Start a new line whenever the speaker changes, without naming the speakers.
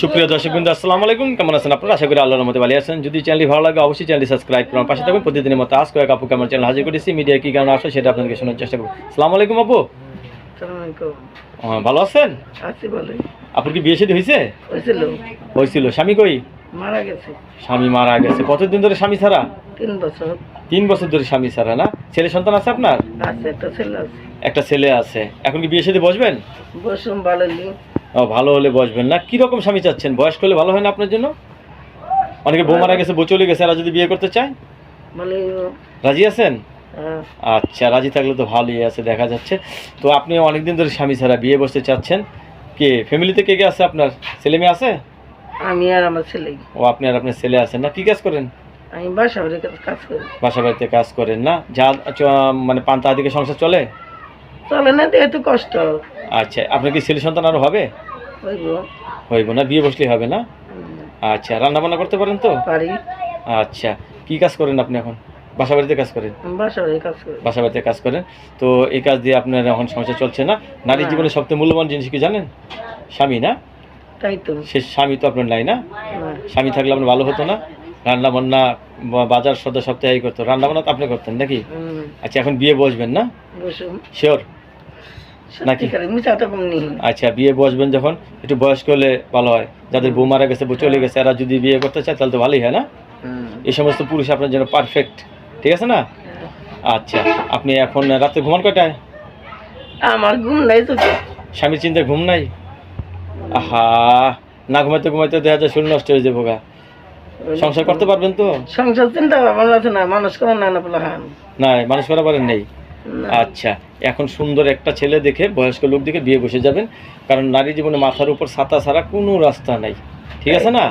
সুপ্রিয় দর্শক বিন্দু আসসালামু আলাইকুম। কেমন আছেন আপনারা? আশা করি আল্লাহর মধ্যে ভালো আছেন। যদি চ্যানেলটি ভালো লাগে অবশ্যই চ্যানেলটি সাবস্ক্রাইব করুন। পাশে থাকুন। প্রতিদিনের মতো আজ কয়েক আপু কেমন চ্যানেল হাজির করেছি। মিডিয়া কি কারণে আসে সেটা আপনাদেরকে শোনার চেষ্টা করুন আসসালামু আলাইকুম আপু। ভালো আছেন? আপুর কি বিয়ে শাদী হয়েছে
হয়েছিল
স্বামী কই?
মারা গেছে।
স্বামী মারা গেছে। কতদিন ধরে স্বামী ছাড়া?
তিন বছর।
তিন বছর ধরে স্বামী ছাড়া না? ছেলে সন্তান আছে আপনার?
একটা ছেলে আছে।
এখন কি বিয়ে শাদী বসবেন?
বসুন ভালো
ভালো হলে বসবেন না। কি রকম স্বামী চাচ্ছেন? বয়স্ক হলে ভালো হয় না আপনার জন্য? অনেকে বউ মারা গেছে বউ চলে গেছে এরা যদি বিয়ে করতে চায়? রাজি আছেন?
হ্যাঁ,
আচ্ছা রাজি থাকলে তো ভালোই আছে দেখা যাচ্ছে। তো আপনি অনেকদিন ধরে স্বামী ছাড়া বিয়ে বসতে চাচ্ছেন। কে ফ্যামিলিতে কে কে আছে আপনার? ছেলে মেয়ে আছে?
আমি আর আমার ছেলে।
ও আপনি আর আপনার ছেলে আছেন না। কি কাজ করেন?
আমি বাসা কাছে কাজ করি।
বাসা বাড়িতে কাজ করেন না। যা মানে পান্তা দিকে সংসার চলে?
চলে না তো এত কষ্ট।
আচ্ছা আপনার কি ছেলে সন্তান আরও হবে?
হইব।
না বিয়ে বসলেই হবে না? আচ্ছা রান্না বান্না করতে পারেন তো?
পারি।
আচ্ছা কি কাজ করেন আপনি এখন? বাসা বাড়িতে কাজ করেন?
বাসা
বাড়িতে কাজ করেন। তো এই কাজ দিয়ে আপনার এখন সংসার চলছে না? নারীর
না।
জীবনে সবথেকে মূল্যবান জিনিস কি জানেন? স্বামী না?
তাই তো।
সে স্বামী তো আপনার নাই না? স্বামী থাকলে আপনার ভালো হতো না? রান্না বান্না বাজার সদা সপ্তাহে করতো। রান্না বান্না তো আপনি করতেন নাকি? আচ্ছা এখন বিয়ে বসবেন না? শিওর নাকি?
নেই।
আচ্ছা বিয়ে বসবেন যখন একটু বয়স্ক হলে ভালো হয়। যাদের বউ মারা গেছে বউ চলে গেছে এরা যদি বিয়ে করতে চায় তাহলে তো ভালোই হয় না? এই সমস্ত পুরুষ আপনার জন্য পারফেক্ট ঠিক আছে না? আচ্ছা আপনি এখন রাতে ঘুমান কয়টায়?
আমার ঘুম নাই তো?
স্বামীর চিন্তায় ঘুম নাই? আহা না ঘুমাইতে ঘুমাইতে দেখা যায় শরীর নষ্ট হয়ে যাব গা। সংসার করতে পারবেন তো?
সংসার চিন্তা ভাবনা আছে না মানুষ করে না না বলে হান
না মানুষ করা পারেন নেই। আচ্ছা এখন সুন্দর একটা ছেলে দেখে বয়স্ক লোক দেখে বিয়ে বসে যাবেন কারণ নারী জীবনে মাথার উপর ছাতা ছাড়া কোনো রাস্তা নাই। ঠিক আছে না?